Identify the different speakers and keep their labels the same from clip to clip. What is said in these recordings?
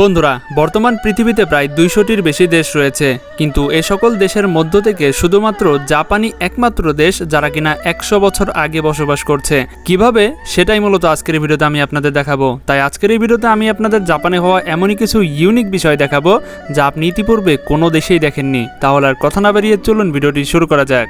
Speaker 1: বন্ধুরা, বর্তমান পৃথিবীতে প্রায় দুইশোটির বেশি দেশ রয়েছে, কিন্তু এ সকল দেশের মধ্য থেকে শুধুমাত্র জাপানি একমাত্র দেশ যারা কিনা একশো বছর আগে বসবাস করছে। কীভাবে? সেটাই মূলত আজকের ভিডিওতে আমি আপনাদের দেখাবো। তাই আজকের এই ভিডিওতে আমি আপনাদের জাপানে হওয়া এমনই কিছু ইউনিক বিষয় দেখাবো, যা আপনি ইতিপূর্বে কোনো দেশেই দেখেননি। তাহলে আর কথা না বেরিয়ে চলুন ভিডিওটি শুরু করা যাক।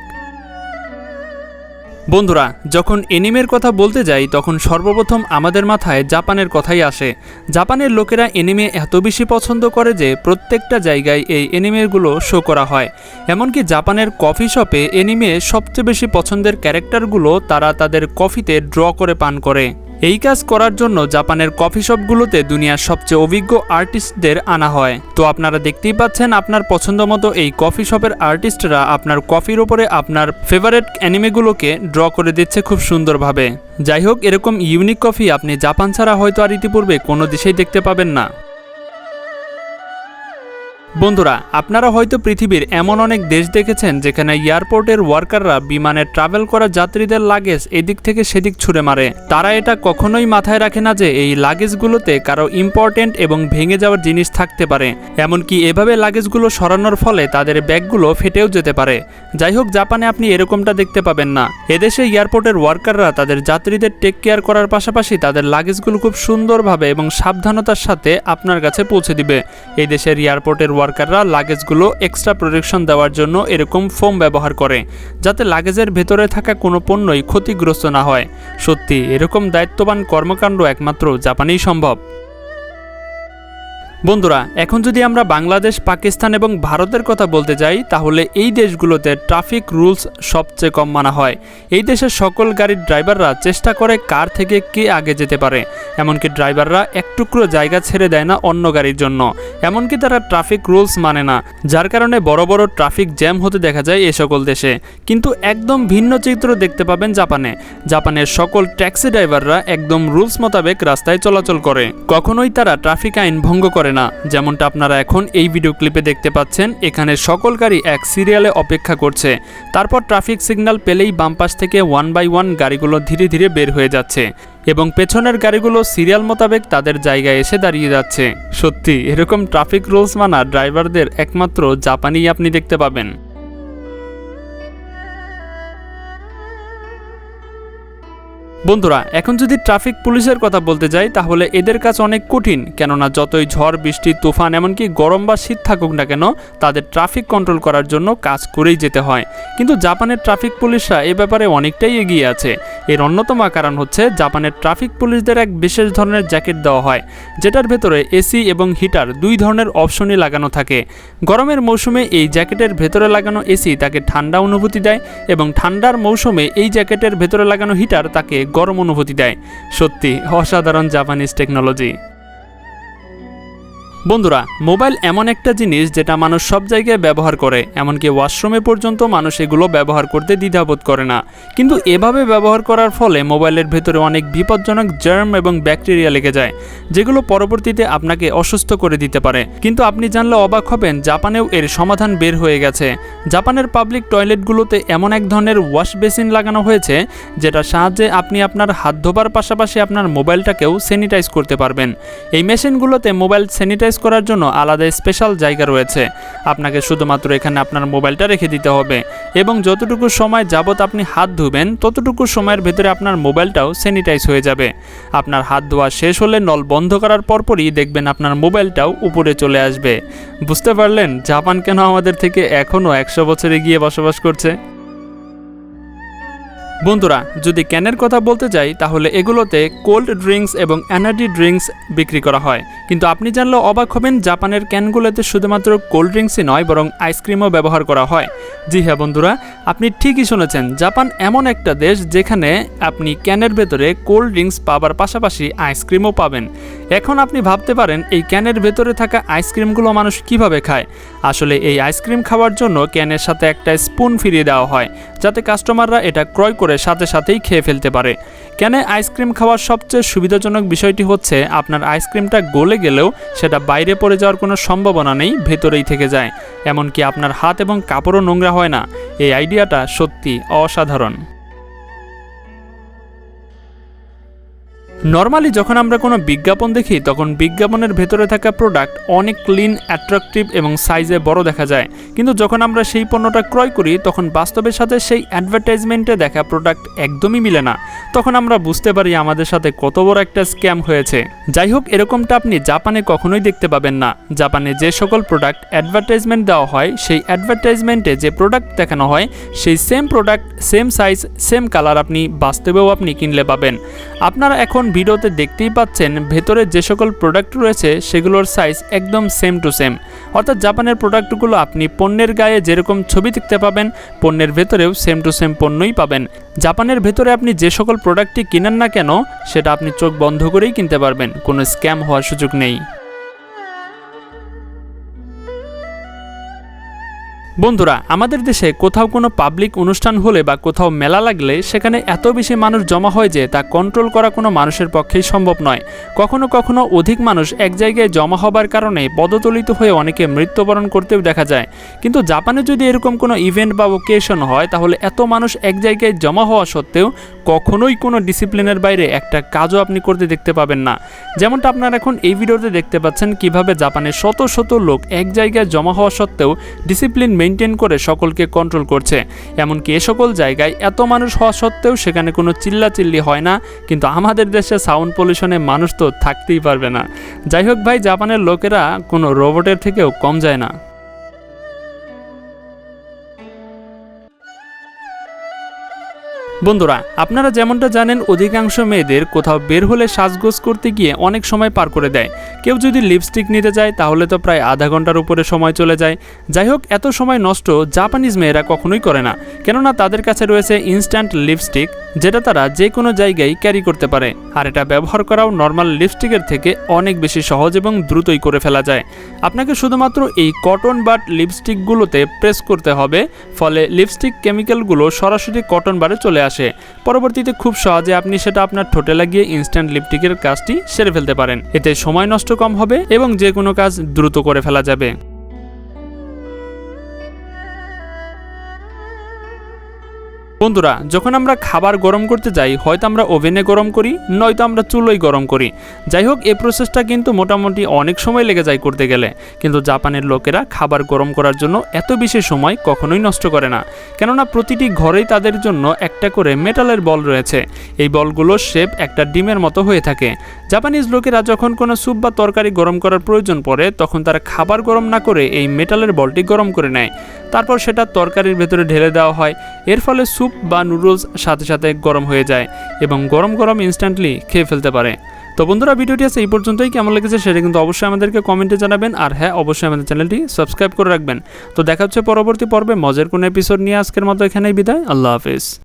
Speaker 1: বন্ধুরা, যখন এনিমের কথা বলতে যাই, তখন সর্বপ্রথম আমাদের মাথায় জাপানের কথাই আসে। জাপানের লোকেরা এনিমে এত বেশি পছন্দ করে যে, প্রত্যেকটা জায়গায় এই এনিমেগুলো শো করা হয়। এমনকি জাপানের কফি শপে এনিমে সবচেয়ে বেশি পছন্দের ক্যারেক্টারগুলো তারা তাদের কফিতে ড্র করে পান করে। এই কাজ করার জন্য জাপানের কফি শপগুলোতে দুনিয়ার সবচেয়ে অভিজ্ঞ আর্টিস্টদের আনা হয়। তো আপনারা দেখতেই পাচ্ছেন আপনার পছন্দ মতো এই কফি শপের আর্টিস্টরা আপনার কফির ওপরে আপনার ফেভারেট অ্যানিমেগুলোকে ড্র করে দিচ্ছে খুব সুন্দরভাবে। যাই হোক, এরকম ইউনিক কফি আপনি জাপান ছাড়া হয়তো আর ইতিপূর্বে কোনো দেশেই দেখতে পাবেন না। বন্ধুরা, আপনারা হয়তো পৃথিবীর এমন অনেক দেশ দেখেছেন যেখানে এয়ারপোর্টের ওয়ার্কাররা বিমানে ট্রাভেল করা যাত্রীদের লাগেজ এদিক থেকে সেদিক ছুঁড়ে মারে। তারা এটা কখনোই মাথায় রাখে না যে এই লাগেজগুলোতে কারও ইম্পর্টেন্ট এবং ভেঙে যাওয়ার জিনিস থাকতে পারে। এমনকি এভাবে লাগেজগুলো সরানোর ফলে তাদের ব্যাগগুলো ফেটেও যেতে পারে। যাই হোক, জাপানে আপনি এরকমটা দেখতে পাবেন না। এদেশে এয়ারপোর্টের ওয়ার্কাররা তাদের যাত্রীদের টেক কেয়ার করার পাশাপাশি তাদের লাগেজগুলো খুব সুন্দরভাবে এবং সাবধানতার সাথে আপনার কাছে পৌঁছে দিবে। এদেশের এয়ারপোর্টের ওয়ার্কাররা লাগেজগুলো এক্সট্রা প্রোটেকশন দেওয়ার জন্য এরকম ফোম ব্যবহার করে, যাতে লাগেজের ভেতরে থাকা কোনো পণ্যই ক্ষতিগ্রস্ত না হয়। সত্যি, এরকম দায়িত্ববান কর্মকাণ্ড একমাত্র জাপানেই সম্ভব। বন্ধুরা, এখন যদি আমরা বাংলাদেশ, পাকিস্তান এবং ভারতের কথা বলতে যাই, তাহলে এই দেশগুলোতে ট্রাফিক রুলস সবচেয়ে কম মানা হয়। এই দেশের সকল গাড়ির ড্রাইভাররা চেষ্টা করে কার থেকে কে আগে যেতে পারে। এমনকি ড্রাইভাররা এক টুকরো জায়গা ছেড়ে দেয় না অন্য গাড়ির জন্য। এমনকি তারা ট্রাফিক রুলস মানে না, যার কারণে বড় বড় ট্রাফিক জ্যাম হতে দেখা যায় এ সকল দেশে। কিন্তু একদম ভিন্ন চিত্র দেখতে পাবেন জাপানে। জাপানের সকল ট্যাক্সি ড্রাইভাররা একদম রুলস মোতাবেক রাস্তায় চলাচল করে। কখনোই তারা ট্রাফিক আইন ভঙ্গ করে না, যেমনটা আপনারা এখন এই ভিডিও ক্লিপে দেখতে পাচ্ছেন, এখানে সকল গাড়ি এক সিরিয়ালে অপেক্ষা করছে। তারপর ট্রাফিক সিগন্যাল পেলেই বাম পাশ থেকে ওয়ান বাই ওয়ান গাড়িগুলো ধীরে ধীরে বের হয়ে যাচ্ছে এবং পেছনের গাড়িগুলো সিরিয়াল মোতাবেক তাদের জায়গায় এসে দাঁড়িয়ে যাচ্ছে। সত্যি, এরকম ট্রাফিক রুলস মানা ড্রাইভারদের একমাত্র জাপানেই আপনি দেখতে পাবেন। বন্ধুরা, এখন যদি ট্রাফিক পুলিশের কথা বলতে যাই, তাহলে এদের কাজ অনেক কঠিন। কেননা যতই ঝড়, বৃষ্টি, তুফান, এমনকি গরম বা শীত থাকুক না কেন, তাদের ট্রাফিক কন্ট্রোল করার জন্য কাজ করেই যেতে হয়। কিন্তু জাপানের ট্রাফিক পুলিশরা এ ব্যাপারে অনেকটাই এগিয়ে আছে। এর অন্যতম কারণ হচ্ছে, জাপানের ট্রাফিক পুলিশদের এক বিশেষ ধরনের জ্যাকেট দেওয়া হয়, যেটার ভেতরে এসি এবং হিটার দুই ধরনের অপশনই লাগানো থাকে। গরমের মৌসুমে এই জ্যাকেটের ভেতরে লাগানো এসি তাকে ঠান্ডা অনুভূতি দেয় এবং ঠান্ডার মৌসুমে এই জ্যাকেটের ভেতরে লাগানো হিটার তাকে গরম অনুভূতি দেয়। সত্যি অসাধারণ জাপানিজ টেকনোলজি বন্ধুরা, মোবাইল এমন একটা জিনিস যেটা মানুষ সব জায়গায় ব্যবহার করে, এমনকি ওয়াশরুমে পর্যন্ত মানুষ এগুলো ব্যবহার করতে দ্বিধাবোধ করে না। কিন্তু এভাবে ব্যবহার করার ফলে মোবাইলের ভেতরে অনেক বিপজ্জনক জার্ম এবং ব্যাকটেরিয়া লেগে যায়, যেগুলো পরবর্তীতে আপনাকে অসুস্থ করে দিতে পারে। কিন্তু আপনি জানলে অবাক হবেন, জাপানেও এর সমাধান বের হয়ে গেছে। জাপানের পাবলিক টয়লেটগুলোতে এমন এক ধরনের ওয়াশ বেসিন লাগানো হয়েছে, যেটার সাহায্যে আপনি আপনার হাত ধোবার পাশাপাশি আপনার মোবাইলটাকেও স্যানিটাইজ করতে পারবেন। এই মেশিনগুলোতে মোবাইল স্যানিটাইজ করার জন্য আলাদা স্পেশাল জায়গা রয়েছে। আপনাকে শুধুমাত্র এখানে আপনার মোবাইলটা রেখে দিতে হবে। এবং যতটুকু সময় যাবত আপনি হাত ধুবেন, ততটুকু সময়ের ভেতরে আপনার মোবাইলটাও স্যানিটাইজ হয়ে যাবে। আপনার হাত ধোয়া শেষ হলে নল বন্ধ করার পরপরই দেখবেন আপনার মোবাইলটাও উপরে চলে আসবে। বুঝতে পারলেন? জাপান কেন আমাদের থেকে এখনও একশো বছর এগিয়ে বসবাস করছে? বন্ধুরা, যদি ক্যানের কথা বলতে যাই, তাহলে এগুলোতে কোল্ড ড্রিঙ্কস এবং এনার্জি ড্রিঙ্কস বিক্রি করা হয়। কিন্তু আপনি জানলে অবাক হবেন, জাপানের ক্যানগুলোতে শুধুমাত্র কোল্ড ড্রিঙ্কসই নয়, বরং আইসক্রিমও ব্যবহার করা হয়। জি হ্যাঁ বন্ধুরা, আপনি ঠিকই শুনেছেন, জাপান এমন একটা দেশ যেখানে আপনি ক্যানের ভেতরে কোল্ড ড্রিঙ্কস পাবার পাশাপাশি আইসক্রিমও পাবেন। এখন আপনি ভাবতে পারেন, এই ক্যানের ভেতরে থাকা আইসক্রিমগুলো মানুষ কীভাবে খায়? আসলে এই আইসক্রিম খাওয়ার জন্য ক্যানের সাথে একটা স্পুন ফিরিয়ে দেওয়া হয়, যাতে কাস্টমাররা এটা ক্রয় করে সাথে সাথেই খেয়ে ফেলতে পারে। কেন আইসক্রিম খাওয়ার সবচেয়ে সুবিধাজনক বিষয়টি হচ্ছে, আপনার আইসক্রিমটা গলে গেলেও সেটা বাইরে পড়ে যাওয়ার কোনো সম্ভাবনা নেই, ভেতরেই থেকে যায়। এমনকি আপনার হাত এবং কাপড়ও নোংরা হয় না। এই আইডিয়াটা সত্যি অসাধারণ। নর্মালি যখন আমরা কোনো বিজ্ঞাপন দেখি, তখন বিজ্ঞাপনের ভেতরে থাকা প্রোডাক্ট অনেক ক্লিন অ্যাট্রাকটিভ এবং সাইজে বড় দেখা যায়। কিন্তু যখন আমরা সেই পণ্যটা ক্রয় করি, তখন বাস্তবের সাথে সেই অ্যাডভার্টাইজমেন্টে দেখা প্রোডাক্ট একদমই মিলে না। তখন আমরা বুঝতে পারি আমাদের সাথে কত বড় একটা স্ক্যাম হয়েছে। যাই হোক, এরকমটা আপনি জাপানে কখনোই দেখতে পাবেন না। জাপানে যে সকল প্রোডাক্ট অ্যাডভার্টাইজমেন্ট দেওয়া হয়, সেই অ্যাডভার্টাইজমেন্টে যে প্রোডাক্ট দেখানো হয়, সেই same product same size same colour আপনি বাস্তবেও আপনি কিনলে পাবেন। আপনারা এখন ভিডিওতে দেখতেই পাচ্ছেন, ভেতরে যে সকল প্রোডাক্ট রয়েছে, সেগুলোর সাইজ একদম সেম টু সেম অর্থাৎ জাপানের প্রোডাক্টগুলো আপনি পণ্যের গায়ে যেরকম ছবি দেখতে পাবেন, পণ্যের ভেতরেও সেম টু সেম পণ্যই পাবেন। জাপানের ভেতরে আপনি যে সকল প্রোডাক্টটি কিনেন না কেন, সেটা আপনি চোখ বন্ধ করেই কিনতে পারবেন, কোনো স্ক্যাম হওয়ার সুযোগ নেই। বন্ধুরা, আমাদের দেশে কোথাও কোনো পাবলিক অনুষ্ঠান হলে বা কোথাও মেলা লাগলে সেখানে এত বেশি মানুষ জমা হয় যে তা কন্ট্রোল করা কোনো মানুষের পক্ষেই সম্ভব নয়। কখনো কখনো অধিক মানুষ এক জায়গায় জমা হবার কারণে পদতলিত হয়ে অনেকে মৃত্যুবরণ করতেও দেখা যায়। কিন্তু জাপানে যদি এরকম কোনো ইভেন্ট বা ওকেশন হয়, তাহলে এত মানুষ এক জায়গায় জমা হওয়া সত্ত্বেও কখনোই কোনো ডিসিপ্লিনের বাইরে একটা কাজও আপনি করতে দেখতে পাবেন না। যেমনটা আপনারা এখন এই ভিডিওতে দেখতে পাচ্ছেন কীভাবে জাপানের শত শত লোক এক জায়গায় জমা হওয়া সত্ত্বেও ডিসিপ্লিন মেনটেন করে সকলকে কন্ট্রোল করছে। এমনকি এ সকল জায়গায় এত মানুষ হওয়া সত্ত্বেও সেখানে কোনো চিল্লাচিল্লি হয় না, কিন্তু আমাদের দেশে সাউন্ড পলিউশনে মানুষ তো থাকতেই পারবে না। যাই হোক ভাই, জাপানের লোকেরা কোনো রোবটের থেকেও কম যায় না। বন্ধুরা, আপনারা যেমনটা জানেন, অধিকাংশ মেয়েদের কোথাও বের হলে সাজগোজ করতে গিয়ে অনেক সময় পার করে দেয়। কেউ যদি লিপস্টিক নিতে যায়, তাহলে তো প্রায় আধা ঘণ্টার উপরে সময় চলে যায়। যাই হোক, এত সময় নষ্ট জাপানিজ মেয়েরা কখনোই করে না। কেননা তাদের কাছে রয়েছে ইনস্ট্যান্ট লিপস্টিক যেটা তারা যে কোনো জায়গায় ক্যারি করতে পারে। আর এটা ব্যবহার করাও নর্মাল লিপস্টিকের থেকে অনেক বেশি সহজ এবং দ্রুতই করে ফেলা যায়। আপনাকে শুধুমাত্র এই কটন বাট লিপস্টিকগুলোতে প্রেস করতে হবে, ফলে লিপস্টিক কেমিক্যালগুলো সরাসরি কটন বারে চলে আসে। পরবর্তীতে খুব সহজে আপনি সেটা আপনার ঠোঁটে লাগিয়ে ইনস্ট্যান্ট লিপস্টিকের কাজটি সেরে ফেলতে পারেন। এতে সময় নষ্ট কম হবে এবং যে কোনো কাজ দ্রুত করে ফেলা যাবে। বন্ধুরা, যখন আমরা খাবার গরম করতে যাই, হয়তো আমরা ওভেনে গরম করি, নয়তো আমরা চুলোয় গরম করি। যাই হোক, এই প্রসেসটা কিন্তু মোটামুটি অনেক সময় লেগে যায় করতে গেলে। কিন্তু জাপানের লোকেরা খাবার গরম করার জন্য এত বেশি সময় কখনোই নষ্ট করে না। কেননা প্রতিটি ঘরেই তাদের জন্য একটা করে মেটালের বল রয়েছে। এই বলগুলোর শেপ একটা ডিমের মতো হয়ে থাকে। জাপানিজ লোকেরা যখন কোনো স্যুপ বা তরকারি গরম করার প্রয়োজন পড়ে, তখন তারা খাবার গরম না করে এই মেটালের বলটি গরম করে নেয়। তারপর সেটা তরকারির ভেতরে ঢেলে দেওয়া হয়। এর ফলে স্যুপ বা নুডলস সাথে সাথে গরম হয়ে যায় এবং গরম গরম ইনস্ট্যান্টলি খেয়ে ফেলতে পারে। তো বন্ধুরা, ভিডিওটি আছে এই পর্যন্তই। কেমন লেগেছে সেটা কিন্তু অবশ্যই আমাদেরকে কমেন্টে জানাবেন। আর হ্যাঁ অবশ্যই আমাদের চ্যানেলটি সাবস্ক্রাইব করে রাখবেন। তো দেখা হচ্ছে পরবর্তী পর্বে। মজার কোনো এপিসোড নিয়ে আজকের মতো এখানেই বিদায়। আল্লাহ হাফিজ।